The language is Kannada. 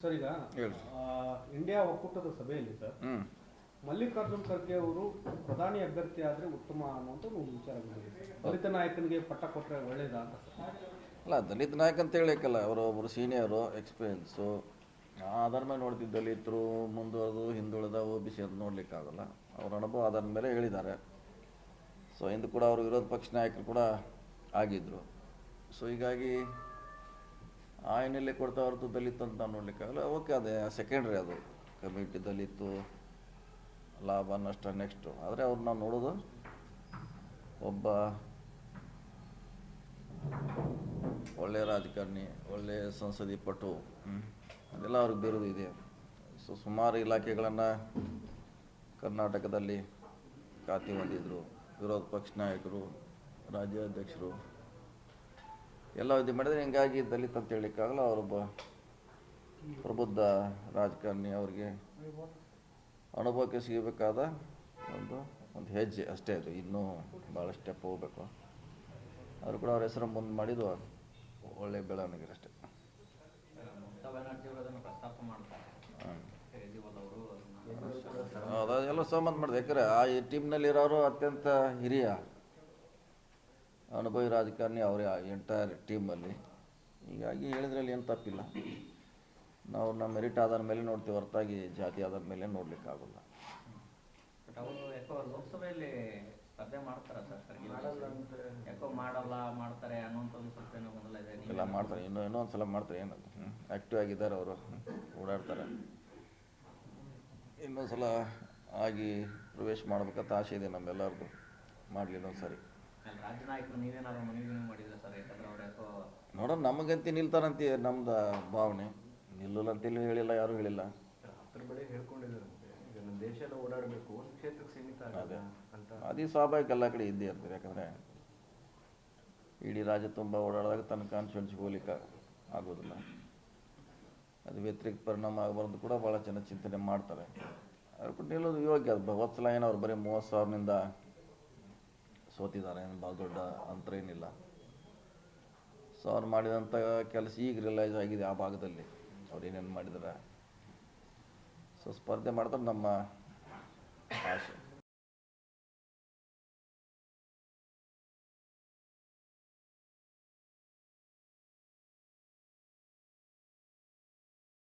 ಸರ್ ಈಗ ಇಂಡಿಯಾ ಒಕ್ಕೂಟದ ಸಭೆಯಲ್ಲಿ ಸರ್ ಮಲ್ಲಿಕಾರ್ಜುನ್ ಖರ್ಗೆ ಅವರು ಪ್ರಧಾನಿ ಅಭ್ಯರ್ಥಿ ಆದ್ರೆ ಉತ್ತಮ ಅನ್ನುವಂತ ಒಂದು ವಿಚಾರ ಬಂದಿದೆ ದಲಿತ ನಾಯಕನಿಗೆ ಪಟ್ಟ ಕೊಟ್ಟರೆ ಒಳ್ಳೇದಾ ಅಂತ ಅಲ್ಲ ದಲಿತ ನಾಯಕ ಅಂತ ಹೇಳಿಕಲ್ಲ ಅವರು ಒಬ್ಬರು ಸೀನಿಯರು ಎಕ್ಸ್ಪೀರಿಯನ್ಸು ಆಧಾರ ಮೇಲೆ ನೋಡ್ತಿದ್ದ ದಲಿತರು ಮುಂದುವರೆದು ಹಿಂದುಳಿದ ಒ ಬಿ ಸಿ ಅಂತ ನೋಡ್ಲಿಕ್ಕಾಗಲ್ಲ. ಅವ್ರ ಅನುಭವ ಆಧಾರದ ಮೇಲೆ ಹೇಳಿದ್ದಾರೆ. ಸೊ ಇಂದು ಕೂಡ ಅವರು ವಿರೋಧ ಪಕ್ಷ ನಾಯಕರು ಕೂಡ ಆಗಿದ್ದರು ಸೊ ಹೀಗಾಗಿ ಆ ಹಿನ್ನೆಲೆ ಕೊಡ್ತಾ ಹೊರತು ದಲಿತ ಅಂತ ನಾವು ನೋಡ್ಲಿಕ್ಕಾಗಲ್ಲ. ಓಕೆ, ಅದೇ ಸೆಕೆಂಡ್ರಿ ಅದು. ಕಮಿಟಿ ದಲಿತು, ಲಾಭ, ನಷ್ಟ ನೆಕ್ಸ್ಟು ಆದರೆ ಅವ್ರು ನಾವು ನೋಡೋದು ಒಬ್ಬ ಒಳ್ಳೆಯ ರಾಜಕಾರಣಿ ಒಳ್ಳೆಯ ಸಂಸದೀಯ ಪಟು ಅದೆಲ್ಲ ಅವ್ರಿಗೆ ಬೇರೆದು ಇದೆ. ಸೊ ಸುಮಾರು ಇಲಾಖೆಗಳನ್ನು ಕರ್ನಾಟಕದಲ್ಲಿ ಖಾತೆ ಹೊಂದಿದ್ರು. ವಿರೋಧ ಪಕ್ಷ ನಾಯಕರು, ರಾಜ್ಯಾಧ್ಯಕ್ಷರು. ಎಲ್ಲ ಇದು ಮಾಡಿದ್ರೆ ಹಿಂಗಾಗಿ ದಲಿತ ಅಂತ ಹೇಳಲಿಕ್ಕಾಗಲ್ಲ, ಅವರೊಬ್ಬ ಪ್ರಬುದ್ಧ ರಾಜಕಾರಣಿ ಅವರಿಗೆ ಅನುಭವಕ್ಕೆ ಸಿಗಬೇಕಾದ ಒಂದು ಒಂದು ಹೆಜ್ಜೆ ಅಷ್ಟೇ ಅದು. ಇನ್ನೂ ಭಾಳ ಸ್ಟೆಪ್ ಹೋಗಬೇಕು. ಅವರು ಕೂಡ ಅವ್ರ ಹೆಸರು ಮುಂದೆ ಮಾಡಿದ್ದು ಒಳ್ಳೆ ಬೆಳವಣಿಗೆ ಅಷ್ಟೇ ಅದೆಲ್ಲ ಸಂಬಂಧ ಮಾಡಿದೆ. ಯಾಕಂದ್ರೆ ಆ ಟೀಮ್ನಲ್ಲಿ ಇರೋರು ಅತ್ಯಂತ ಹಿರಿಯ. ಅನುಭವಿ ರಾಜಕಾರಣಿ ಅವರೇ ಎಂಟೈರ್ ಟೀಮಲ್ಲಿ ಹೀಗಾಗಿ ಹೇಳಿದ್ರಲ್ಲಿ ಏನು ತಪ್ಪಿಲ್ಲ. ನಾವು ನಮ್ಮ ಮೆರಿಟ್ ಆಧಾರ ಮೇಲೆ ನೋಡ್ತೀವಿ ಹೊರತಾಗಿ ಜಾತಿ ಆದ ಮೇಲೆ ನೋಡಲಿಕ್ಕಾಗಲ್ಲ. ಬಟ್ ಅವರು ಯಾಕೋ ಲೋಕಸಭೆಯಲ್ಲಿ ಸ್ಪರ್ಧೆ ಮಾಡ್ತಾರ ಯಾಕೋ ಮಾಡಲ್ಲ ಮಾಡ್ತಾರೆ ಅನ್ನೋಂಥದ್ದು ಸ್ವಲ್ಪ ಏನೋ ಗೊಂದಲ ಇದೆ. ನೀವು ಮಾಡ್ತಾರೆ. ಇನ್ನೂ ಇನ್ನೂ ಒಂದು ಸಲ ಮಾಡ್ತಾರೆ ಏನು ಆ್ಯಕ್ಟಿವ್ ಆಗಿದ್ದಾರೆ ಅವರು. ಓಡಾಡ್ತಾರೆ. ಇನ್ನೊಂದು ಸಲ ಆಗಿ ಪ್ರವೇಶ ಮಾಡ್ಬೇಕಂತ ಆಸೆ ಇದೆ ನಮ್ಮೆಲ್ಲರದು ಮಾಡಲಿ ಇನ್ನೊಂದು ಸರಿ ನೋಡೋಣ ನಮಗಂತ ನಿಲ್ತಾರಂತ ನಮ್ದು ಭಾವನೆ. ನಿಲ್ಲಲ್ಲ ಅಂತೇಳಿ ಹೇಳಿಲ್ಲ ಯಾರು ಹೇಳಿಲ್ಲ. ಅದೇ. ಸ್ವಾಭಾವಿಕ ಎಲ್ಲ ಕಡೆ ಇದ್ದೇ ಇರ್ತಾರೆ ಯಾಕಂದ್ರೆ ಇಡೀ ರಾಜ್ಯ ತುಂಬ ಓಡಾಡಿದಾಗ ತನ್ನ ಕಾನ್ಸ್ಟಿಟ್ಯೂನ್ಸಿಗೆ ಹೋಗ್ಲಿಕ್ಕೆ ಆಗೋದಿಲ್ಲ. ಅದು ವ್ಯತಿರಿಕ್ತ ಪರಿಣಾಮ ಆಗಬಾರ್ದು ಕೂಡ ಭಾಳ ಜನ ಚಿಂತನೆ ಮಾಡ್ತಾರೆ. ಅವ್ರು ಕೂಡ ನಿಲ್ಲೋದು ಯೋಗ್ಯ. ಅದು ವತ್ಸಲ ಏನೋ ಅವ್ರು ಬರೀ ಮೂವತ್ತು ಸಾವಿರನಿಂದ ಸೋತಿದ್ದಾರೆ ಏನು ಭಾಳ ದೊಡ್ಡ ಅಂತರ ಏನಿಲ್ಲ. ಸೊ ಅವ್ರು ಮಾಡಿದಂಥ ಕೆಲಸ ಈಗ ರಿಯಲೈಸ್ ಆಗಿದೆ ಆ ಭಾಗದಲ್ಲಿ. ಅವ್ರು ಏನೇನು ಮಾಡಿದ್ದಾರೆ ಸೊ ಸ್ಪರ್ಧೆ ಮಾಡ್ತಾರೆ ನಮ್ಮ ಆಸೆ